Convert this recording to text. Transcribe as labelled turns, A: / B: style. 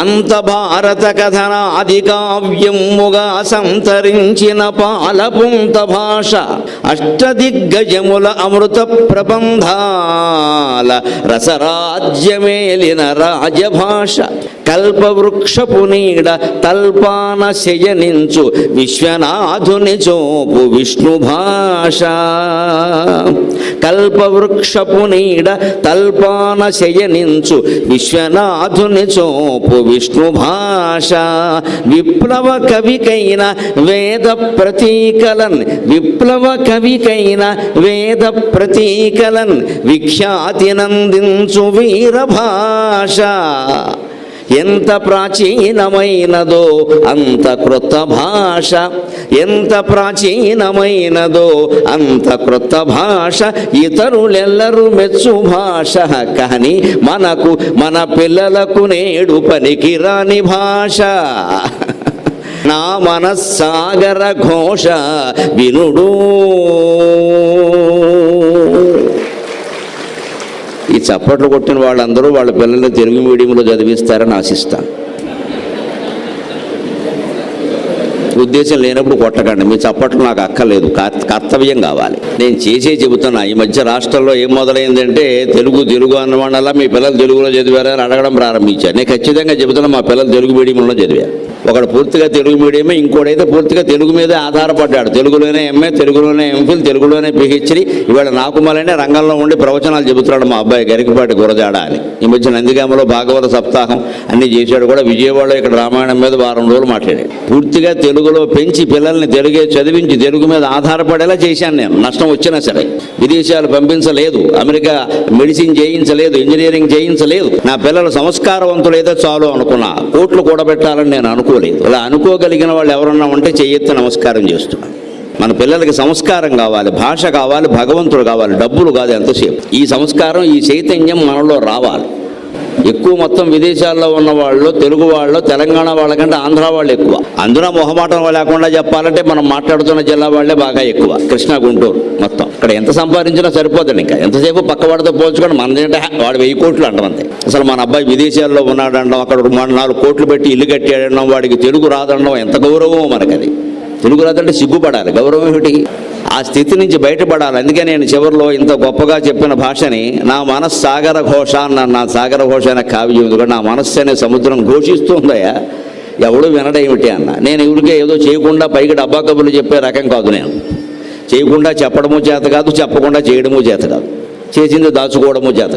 A: అంత భారత కథనాదికావ్యముగా సంతరించిన పాలపుంత భాష అష్టదిగ్గజముల అమృత ప్రబంధాల రసరాజ్యమేలిన రాజభాష. కల్పవృక్షపు నీడ తల్పాన శయనించు విశ్వనాథుని చోపు విష్ణు భాష. కల్పవృక్షపు నీడ తల్పాన శయనించు విశ్వనాథుని చోపు విష్ణు భాష. విప్లవ కవికైన వేద ప్రతీకలన్ విప్లవ కవికైన వేద ప్రతీకలన్ విఖ్యాతి నందించు వీర భాష ఎంత ప్రాచీనమైనదో అంత క్రొత్త భాష. ఎంత ప్రాచీనమైనదో అంత క్రొత్త భాష. ఇతరులెల్లరూ మెచ్చు భాష. కానీ మనకు మన పిల్లలకు నేడు పనికిరాని భాష. నా మనస్సాగర ఘోష వినుడు. చప్పట్లు కొట్టిన వాళ్ళందరూ వాళ్ళ పిల్లల్ని తెలుగు మీడియంలో చదివిస్తారని ఆశిస్తాను. ఉద్దేశం లేనప్పుడు కొట్టకండి. మీ చప్పట్లు నాకు అక్కర్లేదు. కర్తవ్యం కావాలి. నేను చేసే చెబుతున్నా. ఈ మధ్య రాష్ట్రంలో ఏం మొదలైందంటే తెలుగు తెలుగు అన్నవాళ్ళ మీ పిల్లలు తెలుగులో చదివారని అడగడం ప్రారంభించారు. నేను ఖచ్చితంగా చెబుతున్నా మా పిల్లలు తెలుగు మీడియంలో చదివారు. ఒకడు పూర్తిగా తెలుగు మీడియమే ఇంకోడైతే పూర్తిగా తెలుగు మీదే ఆధారపడ్డాడు. తెలుగులోనే ఎంఏ తెలుగులోనే ఎంఫిల్ తెలుగులోనే పిహెచ్డి ఇవాళ నాకు మళ్ళీ రంగంలో ఉండి ప్రవచనాలు చెబుతున్నాడు మా అబ్బాయి గరికపాటి గురజాడ అని. ఈ మధ్య నందిగామలో భాగవత సప్తాహం అన్ని చేశాడు కూడా విజయవాడలో ఇక్కడ రామాయణం మీద వారం రోజులు మాట్లాడాడు. పూర్తిగా తెలుగులో పెంచి పిల్లల్ని తెలుగే చదివించి తెలుగు మీద ఆధారపడేలా చేశాను నేను. నష్టం వచ్చినా సరే. విదేశాలు పంపించలేదు. అమెరికా మెడిసిన్ చేయించలేదు. ఇంజనీరింగ్ చేయించలేదు. నా పిల్లలు సంస్కారవంతులైతే చాలు అనుకున్నా. కోట్లు కూడబెట్టాలని నేను అనుకోలేదు. అలా అనుకోగలిగిన వాళ్ళు ఎవరన్నా ఉంటే చెయ్యెత్తి నమస్కారం చేస్తున్నాం మన పిల్లలకి సంస్కారం కావాలి భాష కావాలి భగవంతుడు కావాలి డబ్బులు కాదు ఎంతసేపు. ఈ సంస్కారం ఈ చైతన్యం మనలో రావాలి. ఎక్కువ మొత్తం విదేశాల్లో ఉన్న వాళ్ళు తెలుగు వాళ్ళు తెలంగాణ వాళ్ళకంటే ఆంధ్ర వాళ్ళు ఎక్కువ. అందులో మొహమాటం లేకుండా చెప్పాలంటే మనం మాట్లాడుతున్న జిల్లా వాళ్ళే బాగా ఎక్కువ. కృష్ణా గుంటూరు మొత్తం. ఇక్కడ ఎంత సంపాదించినా సరిపోతుంది ఇంకా. ఎంతసేపు పక్కవాడితో పోల్చుకొని మనదేంటే వాడు వెయ్యి కోట్లు అంటాం అంతే. అసలు మన అబ్బాయి విదేశాల్లో ఉన్నాడంటాం అక్కడ నాలుగు కోట్లు పెట్టి ఇల్లు కట్టాడడం వాడికి తెలుగు రాదనడం ఎంత గౌరవమో మనకది. తెలుగు రాదంటే సిగ్గుపడాలి. గౌరవం ఏమిటి? ఆ స్థితి నుంచి బయటపడాలి. అందుకే నేను చివరిలో ఇంత గొప్పగా చెప్పిన భాషని నా మనస్ సాగర ఘోష అన్న నా సాగర ఘోష అనే కావ్యం. ఎందుకంటే నా మనస్సు అనే సముద్రం ఘోషిస్తుందయ్యా. ఎవడు వినడేమిటి అన్న? నేను ఇవిడికే ఏదో చేయకుండా పైకి డబ్బా కబుర్లు చెప్పే రకం కాదు నేను. చేయకుండా చెప్పడము చేత కాదు చెప్పకుండా చేయడము చేత కాదు. చేసింది దాచుకోవడము చేత